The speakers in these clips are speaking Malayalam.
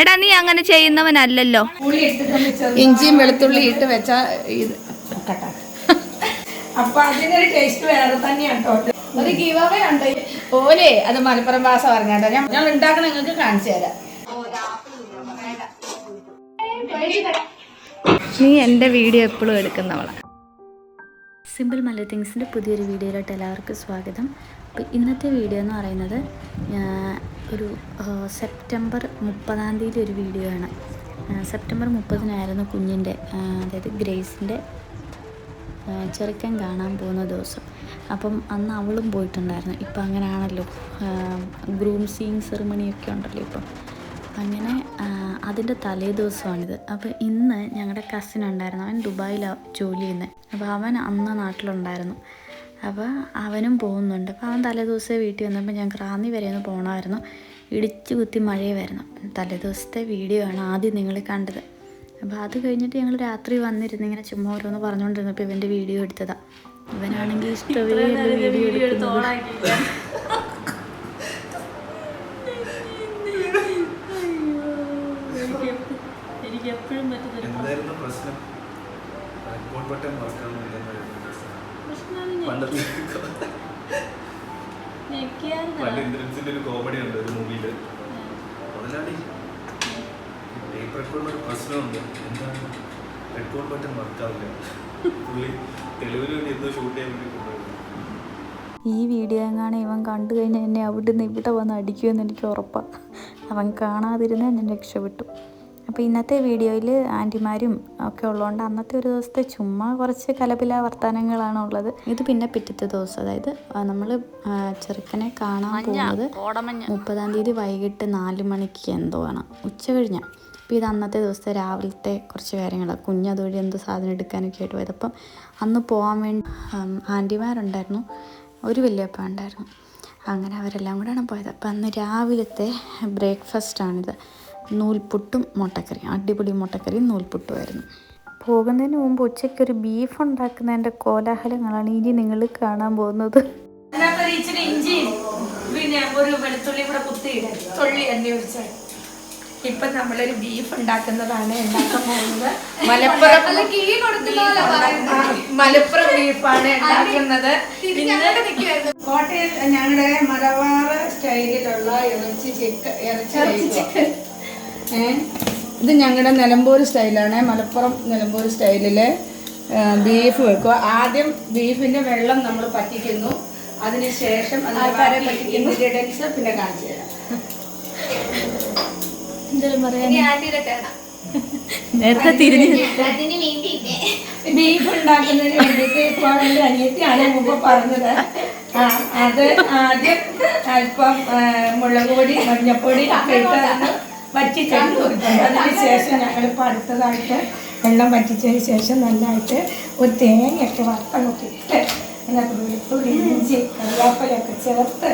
എടാ നീ അങ്ങനെ ചെയ്യുന്നവനല്ലല്ലോ. ഇഞ്ചിയും വെളുത്തുള്ളി ഇട്ട് വെച്ചാ ഇത് കട്ടാ. അപ്പൊ അതിനൊരു ടേസ്റ്റ് വേറെ തന്നെയാണ് കേട്ടോ ഒരു ഗീവ് അവേ ഉണ്ട്. ഓലെ അത് മലപ്പുറം ഭാഷ പറഞ്ഞാട്ടോ ഞാൻ ഞാൻ ഉണ്ടാക്കണ നിങ്ങൾക്ക് കാണിച്ചു തരാം. നീ എന്റെ വീഡിയോ എപ്പോഴും എടുക്കുന്നവളാ. സിമ്പിൾ മല തിങ്സിന്റെ പുതിയൊരു വീഡിയോയിലോട്ട് എല്ലാവർക്കും സ്വാഗതം. ഇന്നത്തെ വീഡിയോ എന്ന് പറയുന്നത് ഒരു സെപ്റ്റംബർ മുപ്പതാം തീയതി ഒരു വീഡിയോ ആണ്. സെപ്റ്റംബർ മുപ്പതിനായിരുന്നു കുഞ്ഞിന്റെ അതായത് ഗ്രേസിന്റെ ചെറുക്കൻ കാണാൻ പോകുന്ന ദിവസം. അപ്പം അന്ന് അവളും പോയിട്ടുണ്ടായിരുന്നു. ഇപ്പം അങ്ങനെയാണല്ലോ ഗ്രൂം സീങ് സെറിമണിയൊക്കെ ഉണ്ടല്ലോ ഇപ്പം. അങ്ങനെ അതിന്റെ തലേ ദിവസമാണിത്. അപ്പോൾ ഇന്ന് ഞങ്ങളുടെ കസിൻ ഉണ്ടായിരുന്നു. അവൻ ദുബായിലാണ് ജോലി ചെയ്യുന്നത് അപ്പോൾ അവൻ അന്ന് നാട്ടിലുണ്ടായിരുന്നു. അപ്പോൾ അവനും പോകുന്നുണ്ട്. അപ്പോൾ അവൻ തലേ ദിവസമേ വീട്ടിൽ വന്നപ്പോൾ ഞാൻ ക്രാന്തി വരെ ഒന്ന് പോകണമായിരുന്നു ഇടിച്ചു കുത്തി മഴയുമായിരുന്നു. തലേ ദിവസത്തെ വീഡിയോ ആണ് ആദ്യം നിങ്ങൾ കണ്ടത്. അപ്പോൾ അത് കഴിഞ്ഞിട്ട് ഞങ്ങൾ രാത്രി വന്നിരുന്ന് ഇങ്ങനെ ചുമ്മാ ഓരോന്ന് പറഞ്ഞുകൊണ്ടിരുന്നപ്പോൾ ഇവന്റെ വീഡിയോ എടുത്തതാണ് ഇവനാണെങ്കിൽ ഇഷ്ടമേ വീഡിയോ എടുക്കുന്നത് എന്തായിരുന്നു പ്രശ്നം? റെക്കോർഡ് ബട്ടൺ വർക്കാണെന്ന് പണ്ട് ഇന്ദ്രൻസിന്റെ ഒരു കോമഡി ഉണ്ട് ഒരു മൂവിയിൽ മുതലാളി ടേപ്പ് റെക്കോർഡിന് ഒരു പ്രശ്നമുണ്ട്. എന്താണ്? റെക്കോർഡ് ബട്ടൺ വർക്കാവില്ല. പുള്ളി തെളിവിന് വേണ്ടി എന്തോ ഷൂട്ട് ചെയ്യാൻ വേണ്ടി കൊണ്ടുപോയി. ഈ വീഡിയോ എങ്ങാണ് ഇവൻ കണ്ടു കഴിഞ്ഞാൽ എന്നെ അവിടുന്ന് ഇവിടെ വന്ന് അടിക്കുമെന്ന് എനിക്ക് ഉറപ്പാണ് അവൻ കാണാതിരുന്നാൽ ഞാൻ രക്ഷപ്പെട്ടു. അപ്പോൾ ഇന്നത്തെ വീഡിയോയിൽ ആന്റിമാരും ഒക്കെ ഉള്ളതുകൊണ്ട് അന്നത്തെ ഒരു ദിവസത്തെ ചുമ്മാ കുറച്ച് കലപില വർത്തമാനങ്ങളാണ് ഉള്ളത് ഇത് പിന്നെ പിറ്റത്തെ ദിവസം അതായത് നമ്മൾ ചെറുക്കനെ കാണാൻ പോകുന്നത് മുപ്പതാം തീയതി വൈകിട്ട് നാല് മണിക്ക് എന്തോ ആണ്. ഉച്ച കഴിഞ്ഞാൽ അപ്പോൾ ഇത് അന്നത്തെ ദിവസത്തെ രാവിലത്തെ കുറച്ച് കാര്യങ്ങളാണ് കുഞ്ഞതുവഴി എന്ത് സാധനം എടുക്കാനൊക്കെ ആയിട്ട് പോയത്. അപ്പം അന്ന് പോകാൻ വേണ്ടി ആന്റിമാരുണ്ടായിരുന്നു. ഒരു വല്യപ്പ ഉണ്ടായിരുന്നു. അങ്ങനെ അവരെല്ലാം കൂടെയാണ് പോയത്. അപ്പം അന്ന് രാവിലത്തെ ബ്രേക്ക്ഫാസ്റ്റാണിത്. നൂൽപുട്ടും മുട്ടക്കറി അടിപൊളി മുട്ടക്കറിയും നൂൽപുട്ടുമായിരുന്നു. പോകുന്നതിന് മുമ്പ് ഉച്ചയ്ക്ക് ഒരു ബീഫ് ഉണ്ടാക്കുന്നതിന്റെ കോലാഹലങ്ങളാണ് ഇനി നിങ്ങൾ കാണാൻ പോകുന്നത്. ഇഞ്ചിയും പിന്നെ ഒരു വെളുത്തുള്ളി കൂടെ കുത്തിയിടും തൊള്ളി എണ്ണ ഒഴിച്ചാൽ ഇപ്പൊ നമ്മളൊരു ബീഫ് ഉണ്ടാക്കുന്നതാണ് ഉണ്ടാക്കാൻ പോകുന്നത്. മലപ്പുറം മലപ്പുറം ബീഫാണ് ഉണ്ടാക്കുന്നത്. കോട്ടയം ഞങ്ങളുടെ മലബാർ സ്റ്റൈലിലുള്ള ഇറച്ചി ചിക്കൻ ഇറച്ചി ചിക്കൻ. ഇത് ഞങ്ങളുടെ നിലമ്പൂർ സ്റ്റൈലാണ്. മലപ്പുറം നിലമ്പൂർ സ്റ്റൈലിൽ ബീഫ് വെക്കുക. ആദ്യം ബീഫിന്റെ വെള്ളം നമ്മൾ പറ്റിക്കുന്നു. അതിനുശേഷം ഇൻഗ്രീഡിയൻസ് പിന്നെ കാണിച്ചു തരാം. നേരത്തെ തിരിഞ്ഞ് ബീഫ് ഉണ്ടാക്കുന്നതിന് വേണ്ടിയിട്ട് ഇപ്പോൾ എന്റെ അനിയത്തിയാണ് മുമ്പ് പറഞ്ഞത്. ആ അത് ആദ്യം അല്പം മുളക് പൊടി മഞ്ഞപ്പൊടി ഒക്കെ ഇട്ട് അതൊന്ന് വറ്റിച്ചെടുത്തു. അതിന് ശേഷം ഞങ്ങളിപ്പോൾ അടുത്തതായിട്ട് വെള്ളം വറ്റിച്ചതിന് ശേഷം നല്ലതായിട്ട് ഒരു തേങ്ങയൊക്കെ വറുത്തങ്ങോട്ട് ഇട്ട് അതിനകത്ത് വെളുത്തുള്ളി ഇഞ്ചി കറിവേപ്പിലൊക്കെ ചേർത്ത്.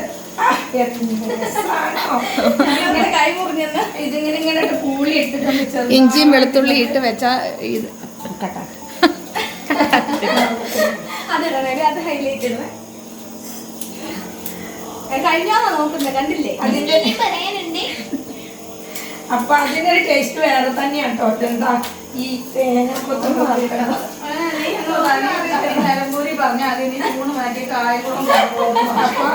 ഇതിങ്ങനെ ഇങ്ങനെ പൂളി ഇഞ്ചിയും വെളുത്തുള്ളി ഇട്ട് വെച്ചാൽ ഇത് അത് ഹൈലൈറ്റ് ഇടുവേ കഴിഞ്ഞാണോ നോക്കുന്നത് കണ്ടില്ലേ? അതിന്റെ അപ്പൊ അതിനൊരു ടേസ്റ്റ് വേറെ തന്നെയാണ് കേട്ടോ എന്താ ഈ തേങ്ങ കൊത്തൊക്കെ വറുക്കണം. നിലമ്പൂരി പറഞ്ഞ അതിന് മൂന്ന് മാറ്റി കായകളും അപ്പൊ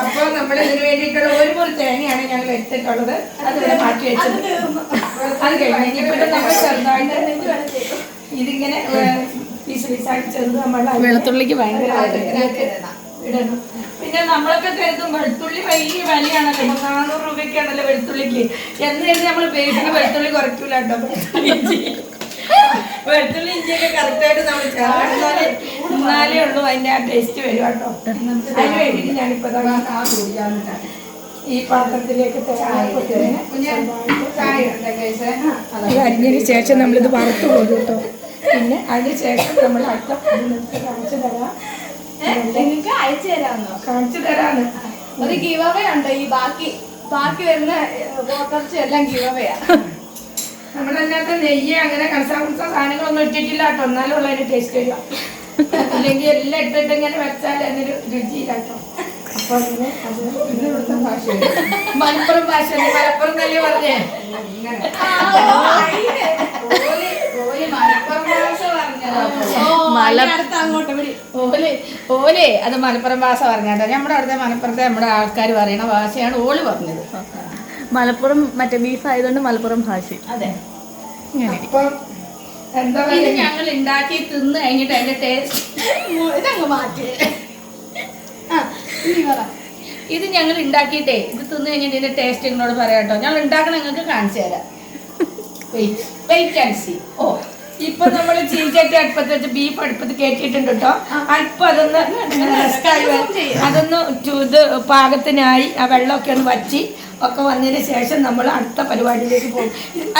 അപ്പൊ നമ്മൾ ഇതിന് വേണ്ടിയിട്ടുള്ള ഒരു മുറി തേങ്ങയാണ് ഞങ്ങൾ എടുത്തിട്ടുള്ളത്. അതിവിടെ മാറ്റി വെച്ചത്. അത് കഴിഞ്ഞിട്ട് നമ്മൾ ചെറുതായിട്ട് ഇതിങ്ങനെ പീസ് പീസാക്കി ചെറുത് നമ്മൾ വെളുത്തുള്ളിക്ക് ഭയങ്കര ഇടണം. പിന്നെ നമ്മളൊക്കെ കരുതും വെളുത്തുള്ളി വലിയ വിലയാണല്ലോ. നാനൂറ് രൂപയ്ക്കാണല്ലോ വെളുത്തുള്ളിക്ക്. എന്ന് കരുതി നമ്മൾ ഉപയോഗിക്കുന്ന വെളുത്തുള്ളി കുറയ്ക്കൂല കേട്ടോ വെളുത്തുള്ളി ഇഞ്ചി വെളുത്തുള്ളി ഇഞ്ചിയൊക്കെ കറക്റ്റായിട്ട് നമ്മൾ ചേർന്നാലേ എന്നാലേ ഉള്ളൂ അതിന്റെ ആ ടേസ്റ്റ് വരും കേട്ടോ അതിന് വേണ്ടിയിട്ട് ഞാനിപ്പോ ദാ ഈ പാത്രത്തിലേക്ക് അരിഞ്ഞതിന് ശേഷം നമ്മളിത് വറുത്ത് പോകും കേട്ടോ പിന്നെ അതിന് ശേഷം നമ്മൾ അടുത്ത കാണിച്ചു തരാം. നിങ്ങൾക്ക് അയച്ചു തരാമെന്നോ കാണിച്ചു തരാന്ന്. ഒരു ഗീവ് അവേ ഉണ്ട് ഈ ബാക്കി ബാക്കി വരുന്ന വോട്ടർച്ച എല്ലാം ഗീവ് അവേയാ നമ്മളതിനകത്ത് നെയ്യ് അങ്ങനെ കണസാകുത്ത സാധനങ്ങളൊന്നും ഇട്ടിട്ടില്ല കേട്ടോ. എന്നാലും ഉള്ള അതിന് ടേസ്റ്റ് വരിക. അല്ലെങ്കിൽ എല്ലാം ഇട്ടിട്ട് ഇങ്ങനെ വെച്ചാൽ അതിനൊരു രുചിയില്ല കേട്ടോ. മലപ്പുറം ഭാഷ മലപ്പുറം തന്നെ പറഞ്ഞേ ഓൽ ഓൽ മലപ്പുറം ഭാഷ പറഞ്ഞതാ മല ഓൽ ഓലെ അത് മലപ്പുറം ഭാഷ പറഞ്ഞാട്ടോ. നമ്മുടെ അവിടുത്തെ മലപ്പുറത്തെ നമ്മുടെ ആൾക്കാർ പറയുന്ന ഭാഷയാണ് ഓൾ പറഞ്ഞത്. മലപ്പുറം മറ്റേ ബീഫ് ആയതുകൊണ്ട് മലപ്പുറം ഭാഷ. അതെ. ഇത് ഞങ്ങൾ ഉണ്ടാക്കി തിന്ന് കഴിഞ്ഞിട്ട് അതിന്റെ ടേസ്റ്റ് മാറ്റി. ഇത് ഞങ്ങൾ ഉണ്ടാക്കിയിട്ടേ ഇത് തിന്ന് കഴിഞ്ഞിട്ട് ഇതിന്റെ ടേസ്റ്റ് നിങ്ങളോട് പറയാട്ടോ. കേട്ടോ ഞങ്ങൾ ഉണ്ടാക്കണ നിങ്ങൾക്ക് കാണിച്ചു തരാം. വെയിറ്റ് വെയിറ്റ് ആൻഡ് സി ഓ ഇപ്പൊ നമ്മൾ ചീച്ചട്ടി അടുപ്പത്ത് വെച്ച് ബീഫ് അടുപ്പത്ത് കേട്ടിട്ടുണ്ട് കേട്ടോ അല്പം അതൊന്ന്. അതൊന്ന് ഇത് പാകത്തിനായി ആ വെള്ളമൊക്കെ ഒന്ന് വറ്റി ഒക്കെ വന്നതിന് ശേഷം നമ്മൾ അടുത്ത പരിപാടിയിലേക്ക് പോകും.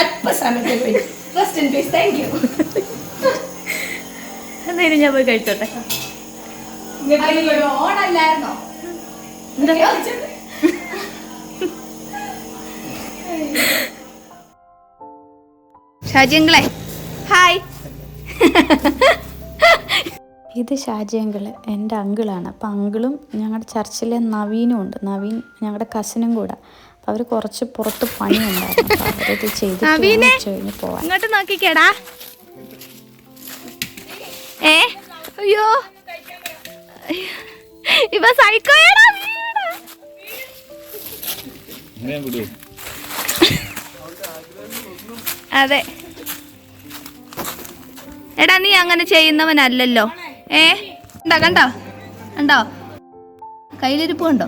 അല്പസമയത്തേക്ക് വരും. ഇൻ പീസ് താങ്ക് യു എന്തായാലും ഞാൻ പോയി കഴിച്ചോട്ടെ. ഓണല്ലായിരുന്നോ? ഷാജിങ്ങളെ ഹായ് ഇത് ഷാജി അങ്കിൾ എന്റെ അങ്കിളാണ്. അപ്പം അങ്കിളും ഞങ്ങളുടെ ചർച്ചിലെ നവീനും ഉണ്ട്. നവീൻ ഞങ്ങളുടെ കസിനും കൂടെ. അപ്പം അവർ കുറച്ച് പുറത്ത് പണിയുണ്ടായിരുന്നു. ഉണ്ടായിരുന്നു അവരത് കഴിഞ്ഞ് പോവാൻ ഇങ്ങോട്ട് നോക്കിക്കേടാ. ഏ? അയ്യോ. ഇവ സൈക്കോയാടാ അതെ. എടാ നീ അങ്ങനെ ചെയ്യുന്നവനല്ലല്ലോ. ഏ? എന്താ കണ്ടോ? കണ്ടോ? കയ്യിലിരിപ്പ് കണ്ടോ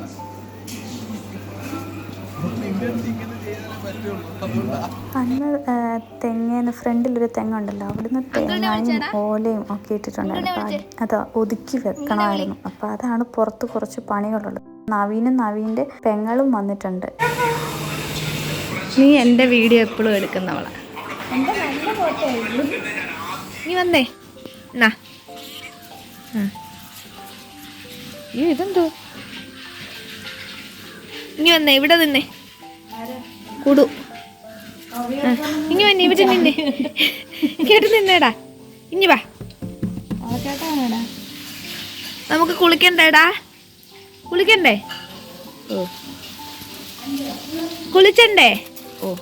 അന്ന് തെങ്ങേന്ന് ഫ്രണ്ടിലൊരു തെങ്ങുണ്ടല്ലോ. അവിടുന്ന് തേങ്ങയും ഓലയും ഒക്കെ ഇട്ടിട്ടുണ്ടായിരുന്നു അപ്പം അത് ഒതുക്കി വെക്കണമായിരുന്നു. അപ്പം അതാണ് പുറത്ത് കുറച്ച് പണികളുള്ളത്. നവീനും നവീന്റെ പെങ്ങളും വന്നിട്ടുണ്ട്. നീ എന്റെ വീഡിയോ എപ്പോഴും എടുക്കുന്നവളാ. നീ വന്നേ. എന്നാ അയ്യോ ഇതെന്തോ? ഇനി വന്നേ ഇവിടെ നിന്നേ. കുടു. ഇനി വന്നേ. ഇവിടെ നിന്നേ. കേട്ട് നിന്നേടാ. ഇനി വാ. നമുക്ക് കുളിക്കണ്ടേടാ. കുളിക്കണ്ടേ? ഓ. കുളിച്ചണ്ടേ? ഓ.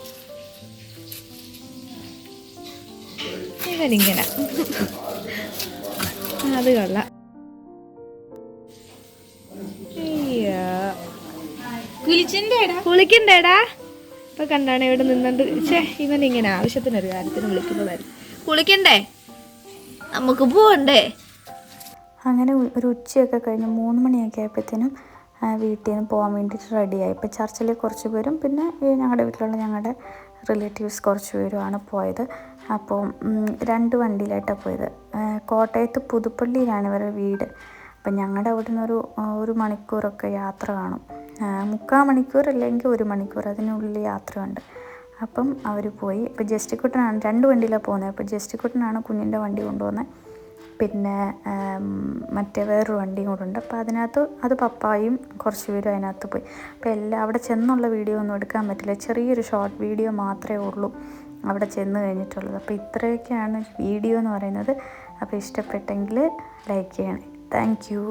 ഇവനിങ്ങനെ അത് കൊള്ളാം. കുളിച്ചണ്ടേടാ കുളിക്കണ്ടേടാ. ഇപ്പൊ കണ്ടാണ് ഇവിടെ നിന്നുണ്ട്. ചേ ഇവൻ ഇങ്ങനെ ആവശ്യത്തിനൊരു കാര്യത്തിന് വിളിക്കുന്നതായിരുന്നു കുളിക്കണ്ടേ? നമുക്ക് പോവണ്ടേ? അങ്ങനെ ഒരു ഉച്ചയൊക്കെ കഴിഞ്ഞ് മൂന്ന് മണിയൊക്കെ ആയപ്പോഴത്തേനും വീട്ടിൽ നിന്ന് പോകാൻ വേണ്ടിയിട്ട് റെഡിയായി. ഇപ്പോൾ ചർച്ചിലെ കുറച്ച് പേരും പിന്നെ ഈ ഞങ്ങളുടെ വീട്ടിലുള്ള ഞങ്ങളുടെ റിലേറ്റീവ്സ് കുറച്ച് പേരുമാണ് പോയത്. അപ്പോൾ രണ്ട് വണ്ടിയിലായിട്ടാണ് പോയത്. കോട്ടയത്ത് പുതുപ്പള്ളിയിലാണ് ഇവരുടെ വീട്. അപ്പം ഞങ്ങളുടെ അവിടെ നിന്ന് ഒരു ഒരു മണിക്കൂറൊക്കെ യാത്ര കാണും. മുക്കാൽ മണിക്കൂർ അല്ലെങ്കിൽ ഒരു മണിക്കൂർ അതിനുള്ളിൽ യാത്രയുണ്ട്. അപ്പം അവർ പോയി. ഇപ്പോൾ ജസ്റ്റിക്കുട്ടനാണ് രണ്ട് വണ്ടിയിലാണ് പോകുന്നത് അപ്പോൾ ജസ്റ്റിക്കുട്ടനാണ് കുഞ്ഞിന്റെ വണ്ടി കൊണ്ടുപോകുന്നത് പിന്നെ മറ്റേ വേറൊരു വണ്ടിയും കൂടെ ഉണ്ട് അപ്പോൾ അതിനകത്ത് അത് പപ്പായും കുറച്ച് പേരും അതിനകത്ത് പോയി. അപ്പോൾ എല്ലാം അവിടെ ചെന്നുള്ള വീഡിയോ ഒന്നും എടുക്കാൻ പറ്റില്ല. ചെറിയൊരു ഷോർട്ട് വീഡിയോ മാത്രമേ ഉള്ളൂ. അവിടെ ചെന്ന് കഴിഞ്ഞിട്ടുള്ളത്. അപ്പോൾ ഇത്രയൊക്കെയാണ് വീഡിയോ എന്ന് പറയുന്നത്. അപ്പോൾ ഇഷ്ടപ്പെട്ടെങ്കിൽ ലൈക്ക് ചെയ്യണേ. Thank you.